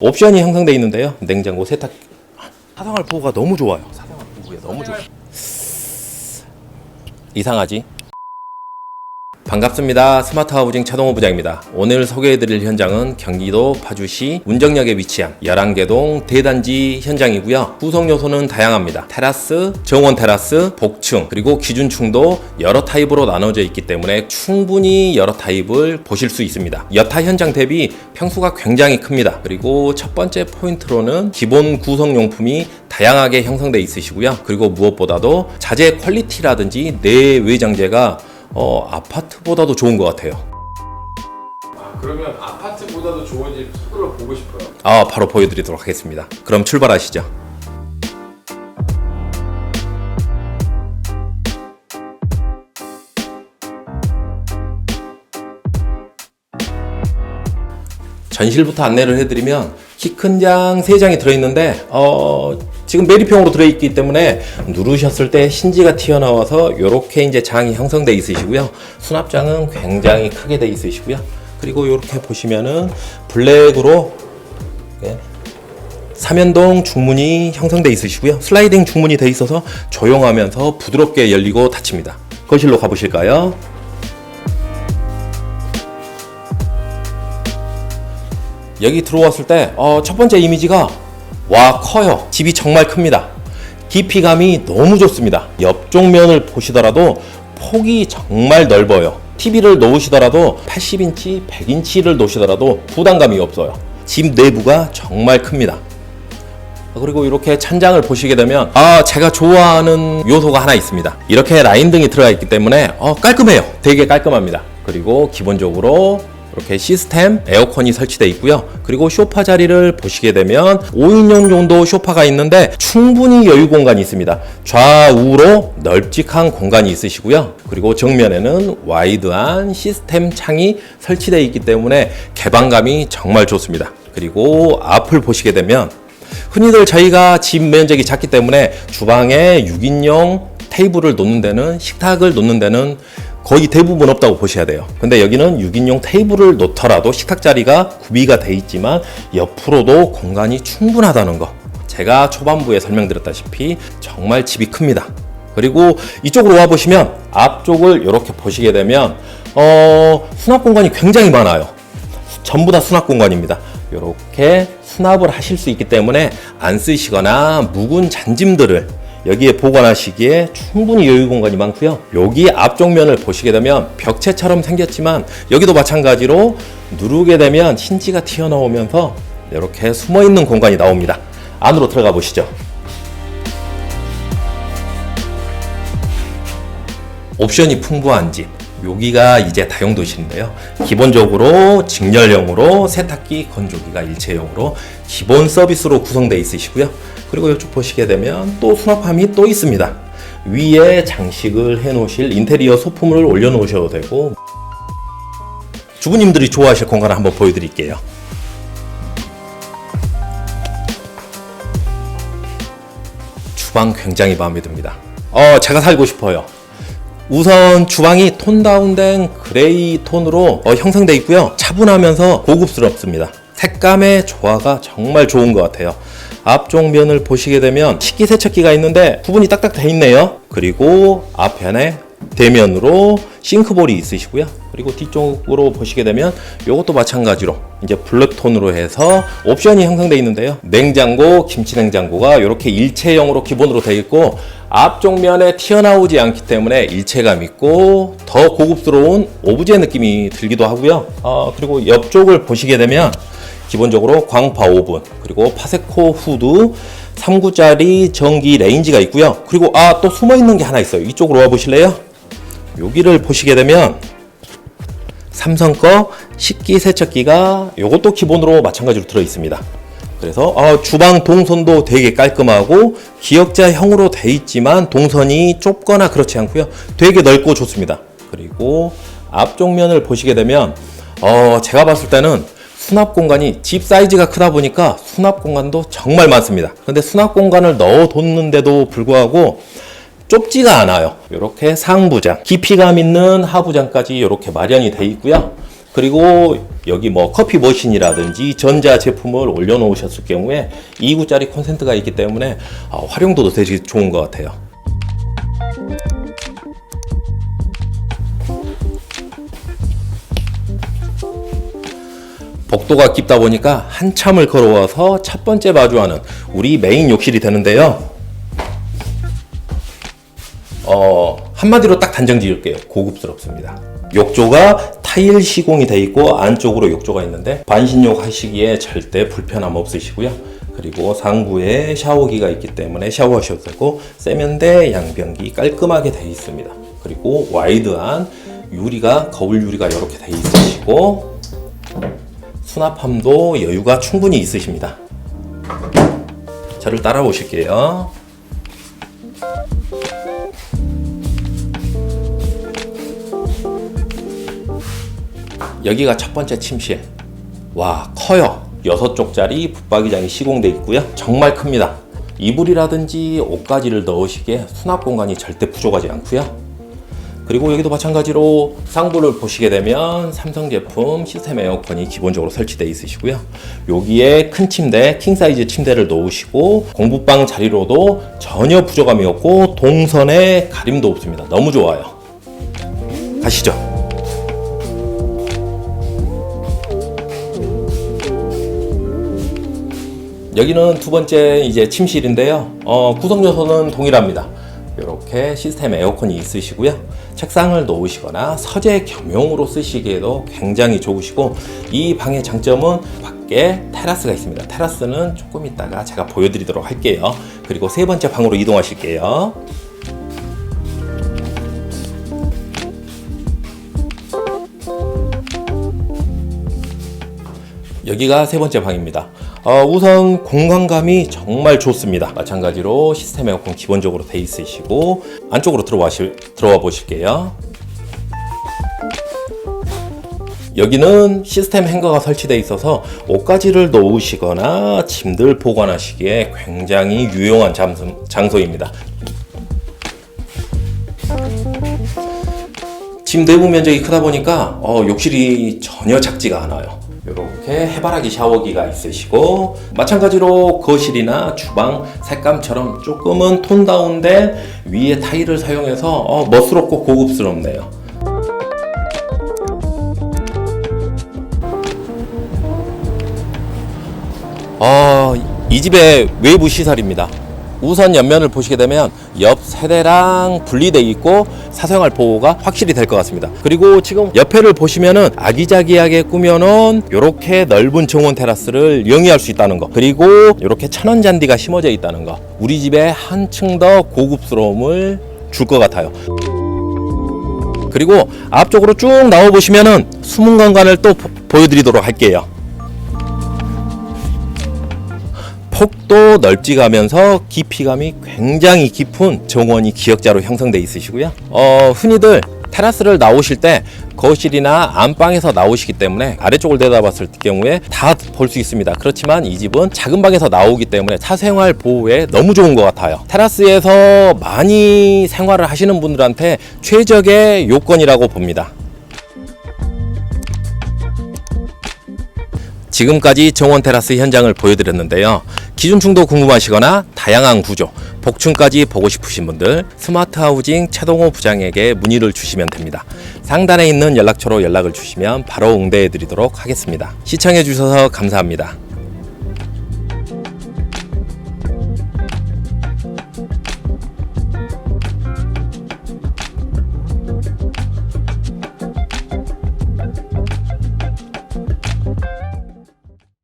옵션이 형성되어 있는데요. 냉장고, 세탁. 사생활 보호가 너무 좋아요. 사생활 보호에 너무 좋아요. 이상하지? 반갑습니다. 스마트 하우징 차동호 부장입니다. 오늘 소개해드릴 현장은 경기도 파주시 운정역에 위치한 11개동 대단지 현장이고요. 구성 요소는 다양합니다. 테라스, 정원 테라스, 복층, 그리고 기준층도 여러 타입으로 나눠져 있기 때문에 충분히 여러 타입을 보실 수 있습니다. 여타 현장 대비 평수가 굉장히 큽니다. 그리고 첫 번째 포인트로는 기본 구성 용품이 다양하게 형성되어 있으시고요. 그리고 무엇보다도 자재 퀄리티라든지 내외장재가 어, 아파트보다도 좋은 것 같아요. 아, 그러면 아파트보다도 좋은 집 서둘러 보고 싶어요. 아, 바로 보여드리도록 하겠습니다. 그럼 출발하시죠. 전실부터 안내를 해드리면 키 큰 장 3장이 들어있는데 어, 지금 매립형으로 들어있기 때문에 누르셨을 때 힌지가 튀어나와서 이렇게 이제 장이 형성돼 있으시고요. 수납장은 굉장히 크게 돼 있으시고요. 그리고 이렇게 보시면은 블랙으로 예, 삼연동 중문이 형성돼 있으시고요. 슬라이딩 중문이 돼 있어서 조용하면서 부드럽게 열리고 닫힙니다. 거실로 가보실까요? 여기 들어왔을 때, 어, 첫 번째 이미지가, 와, 커요. 집이 정말 큽니다. 깊이감이 너무 좋습니다. 옆쪽 면을 보시더라도 폭이 정말 넓어요. TV를 놓으시더라도 80인치, 100인치를 놓으시더라도 부담감이 없어요. 집 내부가 정말 큽니다. 그리고 이렇게 찬장을 보시게 되면 아 제가 좋아하는 요소가 하나 있습니다 이렇게 라인 등이 들어가 있기 때문에 어, 깔끔해요 되게 깔끔합니다 그리고 기본적으로 이렇게 시스템 에어컨이 설치되어 있고요. 그리고 쇼파 자리를 보시게 되면 5인용 정도 쇼파가 있는데 충분히 여유 공간이 있습니다. 좌우로 널찍한 공간이 있으시고요. 그리고 정면에는 와이드한 시스템 창이 설치되어 있기 때문에 개방감이 정말 좋습니다. 그리고 앞을 보시게 되면 흔히들 저희가 집 면적이 작기 때문에 주방에 6인용 테이블을 놓는 데는 식탁을 놓는 데는 거의 대부분 없다고 보셔야 돼요. 근데 여기는 6인용 테이블을 놓더라도 식탁 자리가 구비가 돼 있지만 옆으로도 공간이 충분하다는 거. 제가 초반부에 설명드렸다시피 정말 집이 큽니다. 그리고 이쪽으로 와 보시면 앞쪽을 이렇게 보시게 되면 어, 수납 공간이 굉장히 많아요. 전부 다 수납 공간입니다. 이렇게 수납을 하실 수 있기 때문에 안 쓰시거나 묵은 잔짐들을 여기에 보관하시기에 충분히 여유 공간이 많고요. 여기 앞쪽 면을 보시게 되면 벽체처럼 생겼지만 여기도 마찬가지로 누르게 되면 힌지가 튀어나오면서 이렇게 숨어 있는 공간이 나옵니다. 안으로 들어가 보시죠. 옵션이 풍부한 집. 여기가 이제 다용도실인데요. 기본적으로 직렬형으로 세탁기, 건조기가 일체형으로 기본 서비스로 구성되어 있으시고요. 그리고 이쪽 보시게 되면 또 수납함이 또 있습니다. 위에 장식을 해 놓으실 인테리어 소품을 올려 놓으셔도 되고 주부님들이 좋아하실 공간을 한번 보여드릴게요. 주방 굉장히 마음에 듭니다. 어, 제가 살고 싶어요. 우선 주방이 톤 다운된 그레이 톤으로 어, 형성되어 있고요. 차분하면서 고급스럽습니다. 색감의 조화가 정말 좋은 것 같아요. 앞쪽 면을 보시게 되면 식기세척기가 있는데 부분이 딱딱 돼 있네요. 그리고 앞편에 대면으로 싱크볼이 있으시고요. 그리고 뒤쪽으로 보시게 되면 이것도 마찬가지로 이제 블랙톤으로 해서 옵션이 형성되어 있는데요. 냉장고, 김치냉장고가 이렇게 일체형으로 기본으로 되어 있고 앞쪽 면에 튀어나오지 않기 때문에 일체감 있고 더 고급스러운 오브제 느낌이 들기도 하고요. 어, 그리고 옆쪽을 보시게 되면 기본적으로 광파 오븐 그리고 파세코 후드 3구짜리 전기 레인지가 있고요. 그리고 아 또 숨어 있는 게 하나 있어요. 이쪽으로 와 보실래요? 여기를 보시게 되면 삼성 거 식기 세척기가 이것도 기본으로 마찬가지로 들어 있습니다. 그래서 어, 주방 동선도 되게 깔끔하고 기역자형으로 돼 있지만 동선이 좁거나 그렇지 않고요. 되게 넓고 좋습니다. 그리고 앞쪽 면을 보시게 되면 어, 제가 봤을 때는 수납 공간이 집 사이즈가 크다 보니까 수납 공간도 정말 많습니다. 근데 수납 공간을 넣어 뒀는데도 불구하고 좁지가 않아요. 이렇게 상부장, 깊이감 있는 하부장까지 이렇게 마련이 돼 있고요. 그리고 여기 뭐 커피 머신이라든지 전자 제품을 올려놓으셨을 경우에 2구짜리 콘센트가 있기 때문에 아, 활용도도 되게 좋은 것 같아요. 복도가 깊다 보니까 한참을 걸어와서 첫 번째 마주하는 우리 메인 욕실이 되는데요. 어, 한마디로 딱 단정 지을게요. 고급스럽습니다. 욕조가 타일 시공이 돼 있고 안쪽으로 욕조가 있는데 반신욕 하시기에 절대 불편함 없으시고요. 그리고 상부에 샤워기가 있기 때문에 샤워하셔도 되고 세면대 양변기 깔끔하게 돼 있습니다. 그리고 와이드한 유리가 거울 유리가 이렇게 돼 있으시고 수납함도 여유가 충분히 있으십니다. 저를 따라오실게요. 여기가 첫 번째 침실. 와, 커요. 여섯 쪽짜리 붙박이장이 시공돼 있고요. 정말 큽니다. 이불이라든지 옷가지를 넣으시기에 수납 공간이 절대 부족하지 않고요. 그리고 여기도 마찬가지로 상부를 보시게 되면 삼성 제품 시스템 에어컨이 기본적으로 설치되어 있으시고요. 여기에 큰 침대, 킹 사이즈 침대를 놓으시고 공부방 자리로도 전혀 부족함이 없고 동선에 가림도 없습니다. 너무 좋아요. 가시죠. 여기는 두 번째 이제 침실인데요. 어, 구성 요소는 동일합니다. 이렇게 시스템 에어컨이 있으시고요. 책상을 놓으시거나 서재 겸용으로 쓰시기에도 굉장히 좋으시고 이 방의 장점은 밖에 테라스가 있습니다. 테라스는 조금 이따가 제가 보여드리도록 할게요. 그리고 세 번째 방으로 이동하실게요. 여기가 세 번째 방입니다. 어, 우선 공간감이 정말 좋습니다. 마찬가지로 시스템 에어컨 기본적으로 돼 있으시고 안쪽으로 들어와, 들어와 보실게요. 여기는 시스템 행거가 설치되어 있어서 옷가지를 놓으시거나 짐들 보관하시기에 굉장히 유용한 장소, 장소입니다. 짐 내부 면적이 크다 보니까 어, 욕실이 전혀 작지가 않아요. 이렇게 해바라기 샤워기가 있으시고 마찬가지로 거실이나 주방 색감처럼 조금은 톤 다운된 위에 타일을 사용해서 어, 멋스럽고 고급스럽네요. 어, 이 집의 외부 시설입니다. 우선 옆면을 보시게 되면 옆 세대랑 분리되어 있고 사생활 보호가 확실히 될 것 같습니다. 그리고 지금 옆에를 보시면은 아기자기하게 꾸며놓은 이렇게 넓은 정원 테라스를 영위할 수 있다는 거. 그리고 이렇게 천원 잔디가 심어져 있다는 거. 우리 집에 한층 더 고급스러움을 줄 것 같아요. 그리고 앞쪽으로 쭉 나와 보시면은 숨은 공간을 또 보- 보여드리도록 할게요. 폭도 넓지가면서 깊이감이 굉장히 깊은 정원이 기역자로 형성돼 있으시고요. 어, 흔히들 테라스를 나오실 때 거실이나 안방에서 나오시기 때문에 아래쪽을 내다봤을 경우에 다 볼 수 있습니다. 그렇지만 이 집은 작은 방에서 나오기 때문에 사생활 보호에 너무 좋은 것 같아요. 테라스에서 많이 생활을 하시는 분들한테 최적의 요건이라고 봅니다. 지금까지 정원 테라스 현장을 보여드렸는데요. 기준층도 궁금하시거나 다양한 구조, 복층까지 보고 싶으신 분들 스마트 하우징 최동호 부장에게 문의를 주시면 됩니다. 상단에 있는 연락처로 연락을 주시면 바로 응대해 드리도록 하겠습니다. 시청해 주셔서 감사합니다.